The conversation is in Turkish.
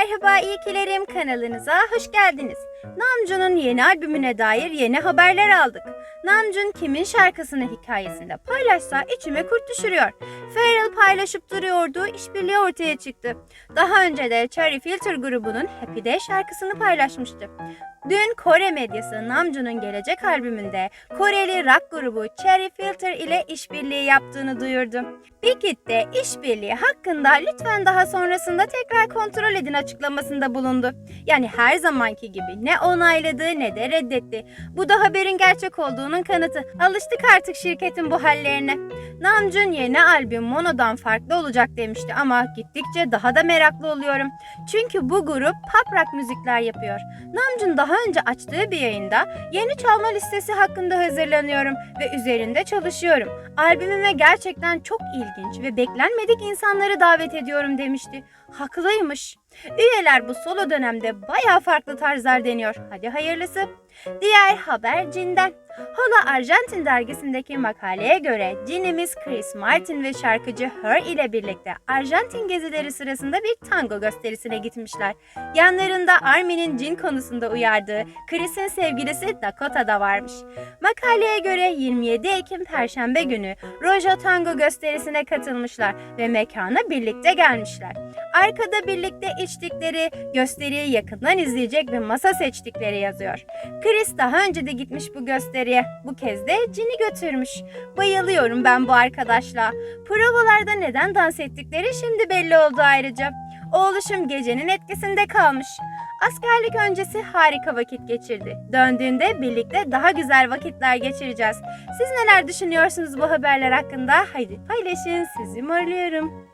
Merhaba iyikilerim kanalınıza hoş geldiniz. Namjoon'un yeni albümüne dair yeni haberler aldık. Namjoon kimin şarkısını hikayesinde paylaşsa içime kurt düşürüyor. Pharrell paylaşıp duruyordu, işbirliği ortaya çıktı. Daha önce de Cherry Filter grubunun Happy Day şarkısını paylaşmıştı. Dün Kore medyası Namjoon'un gelecek albümünde Koreli rock grubu Cherry Filter ile işbirliği yaptığını duyurdu. Big Hit'te işbirliği hakkında lütfen daha sonrasında tekrar kontrol edin açıklamasında bulundu. Yani her zamanki gibi ne onayladı ne de reddetti. Bu da haberin gerçek olduğunun kanıtı. Alıştık artık şirketin bu hallerine. Namjoon yeni albüm Mono'dan farklı olacak demişti ama gittikçe daha da meraklı oluyorum. Çünkü bu grup pop rock müzikler yapıyor. Namjoon daha önce açtığı bir yayında yeni çalma listesi hakkında hazırlanıyorum ve üzerinde çalışıyorum. Albümüme gerçekten çok ilginç ve beklenmedik insanları davet ediyorum demişti. Haklıymış. Üyeler bu solo dönemde bayağı farklı tarzlar deniyor. Hadi hayırlısı. Diğer haber Cin'den. Hola Arjantin dergisindeki makaleye göre Cin'imiz Chris Martin ve şarkıcı Her ile birlikte Arjantin gezileri sırasında bir tango gösterisine gitmişler. Yanlarında Armin'in Cin konusunda uyardığı Chris'in sevgilisi Dakota da varmış. Makaleye göre 27 Ekim Perşembe günü Rojo Tango gösterisine katılmışlar ve mekana birlikte gelmişler. Arkada birlikte içtikleri, gösteriyi yakından izleyecek bir masa seçtikleri yazıyor. Chris daha önce de gitmiş bu gösteriye. Bu kez de Cin'i götürmüş. Bayılıyorum ben bu arkadaşla. Provalarda neden dans ettikleri şimdi belli oldu ayrıca. Oğluşum gecenin etkisinde kalmış. Askerlik öncesi harika vakit geçirdi. Döndüğünde birlikte daha güzel vakitler geçireceğiz. Siz neler düşünüyorsunuz bu haberler hakkında? Haydi paylaşın sizi morluyorum.